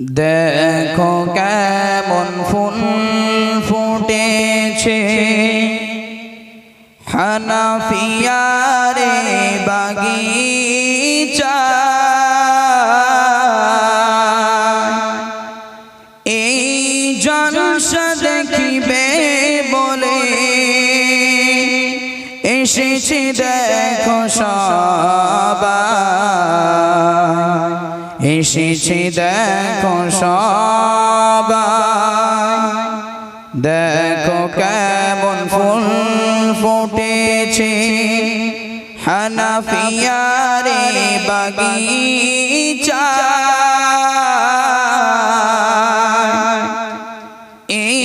দেখো কেমন ফুল ফুটেছে। হানাফিয়ারে বাগিচা। এই জলসা দেখো সবাই। এসেছে দেখো সবাই। দেখো কেমন ফুল ফুটেছে। হানাফিয়ারে বাগিচা। এই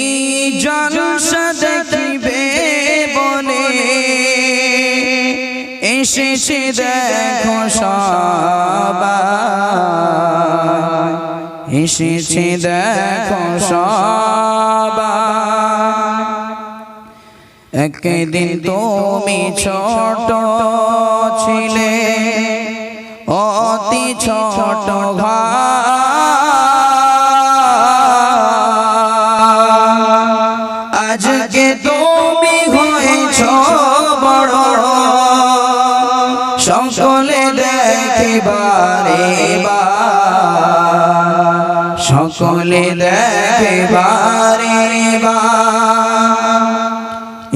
জলসা দেখিবে বলে এসেছে দেখো এসেছে দেখো একদিন তুমি ছোট ছিলে অতি ছোট ভাই সকলে দেখিবারে বা।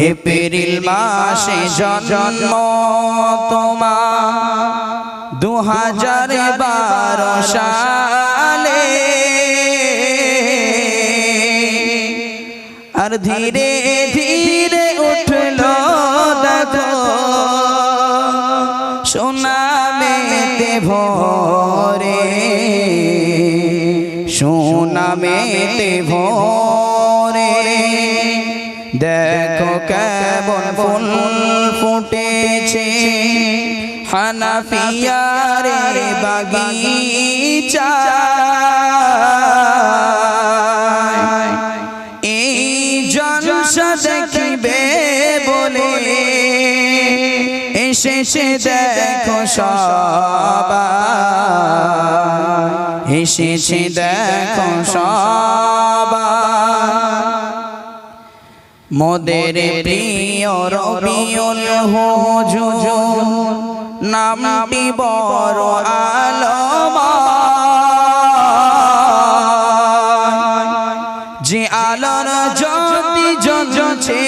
এপ্রিল মাসে জন্ম তোমা দু হাজার বারো সালে। আর ধীরে সোনামেতে ভরে। দেখো কেমন ফুল ফুটেছে। হানাফিয়ারে বাগিচা। এসেছে দেখো সবাই। এসেছে দেখো সবাই। মোদের প্রিয় রবিউল হুজুর নামটি বড় আলমা যে আলোর জ্যোতি জ্বলছে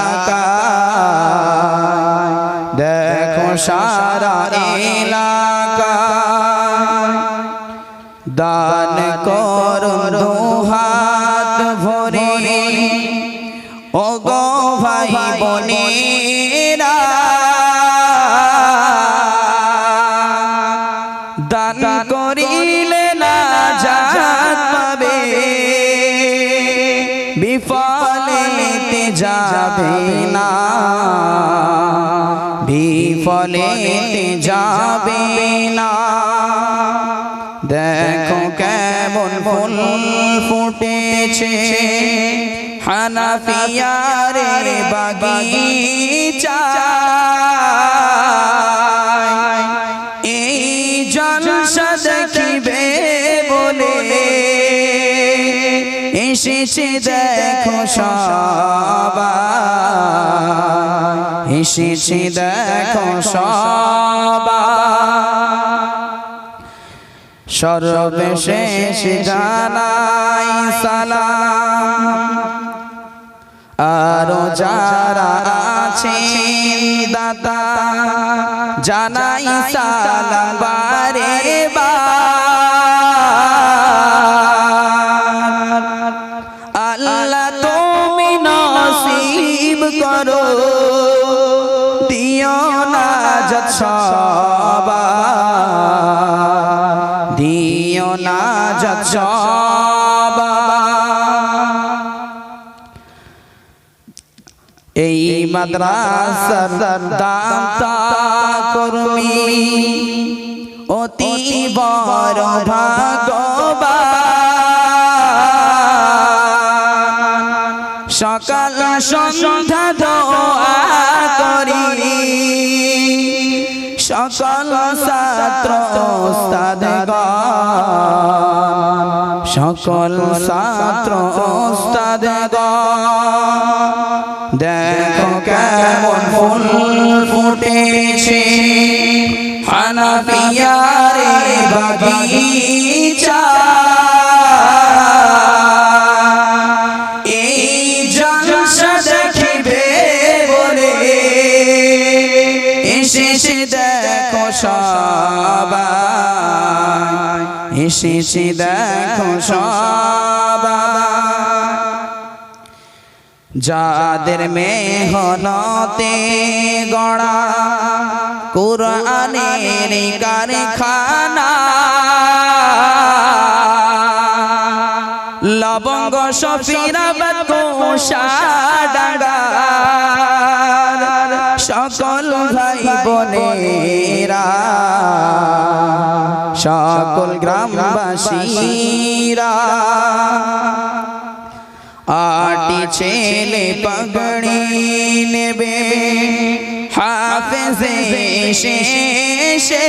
এলাকা দেখো সারা এলাকা দান করুন হাত ভরে। ও গো ভাই বোনেরা। দান করিলে বিফলেতে যাবে না। দেখো কেমন ফুল ফুটেছে। হানাফিয়ারে বাগিচা। এসেছে দেখো সবাই। এসেছে দেখো সবাই। সর্বশেষ জানাই সালাম। আরও যারা আছে দাদা জানাই সালাম। এই মাদ্রাসার কর্মী অতি বড় সকাল সন্ধ্যা সকল ছাত্র ওস্তাদ দেখো কেমন ফুল ফুটেছে। বাগিচা এসেছে দেখো সবাই যাদের মেহনতে গড়া কোরআনের কারখানা। লবঙ্গ সফিরাবাদ কোষাডাঙ্গা সকল ভাই বোনেরা। সকল গ্রামবাসীরা আটি ছেলে পগড়ি নেবে। হাফেজে শেষে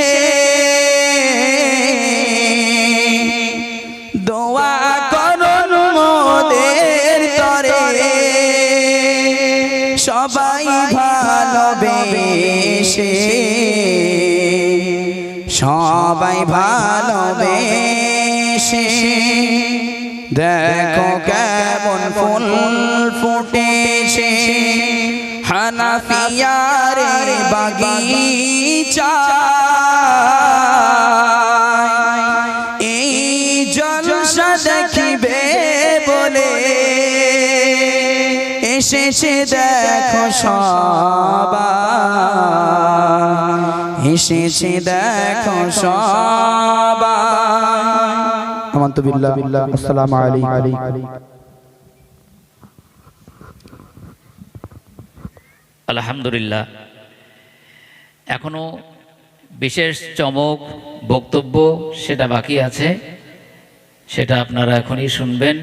সবাই ভালোবেসে দেখো কেমন ফুল ফুটেছে। হানাফিয়ারে বাগিচা। এই জলসা বলে। এসেছে দেখো সবাই। এসেছে দেখো সবাই। আমান্ত বিল্লাহ বিল্লাহ আসসালামু আলাইকুম। আলহামদুলিল্লাহ। এখনও বিশেষ চমক বক্তব্য সেটা বাকি আছে। সেটা আপনারা এখনই শুনবেন।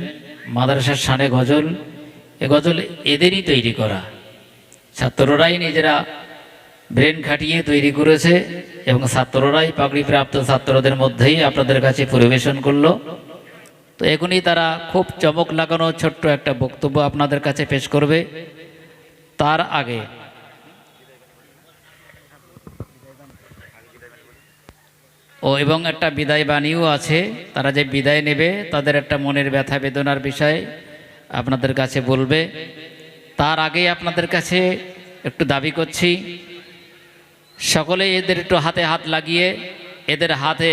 মাদ্রাসার সানে গজল এ গজল এদেরই তৈরি করা। ছাত্ররাই নিজেরা ব্রেন খাটিয়ে তৈরি করেছে এবং ছাত্ররাই পাগড়িপ্রাপ্ত ছাত্রদের মধ্যেই আপনাদের কাছে পরিবেশন করল। তো এখনই তারা খুব চমক লাগানো ছোট্ট একটা বক্তব্য আপনাদের কাছে পেশ করবে। তার আগে ও এবং একটা বিদায় বাণীও আছে, তারা যে বিদায় নেবে তাদের একটা মনের ব্যথা বেদনার বিষয় আপনাদের কাছে বলবে। তার আগে আপনাদের কাছে একটু দাবি করছি সকলে এদের একটু হাতে হাত লাগিয়ে এদের হাতে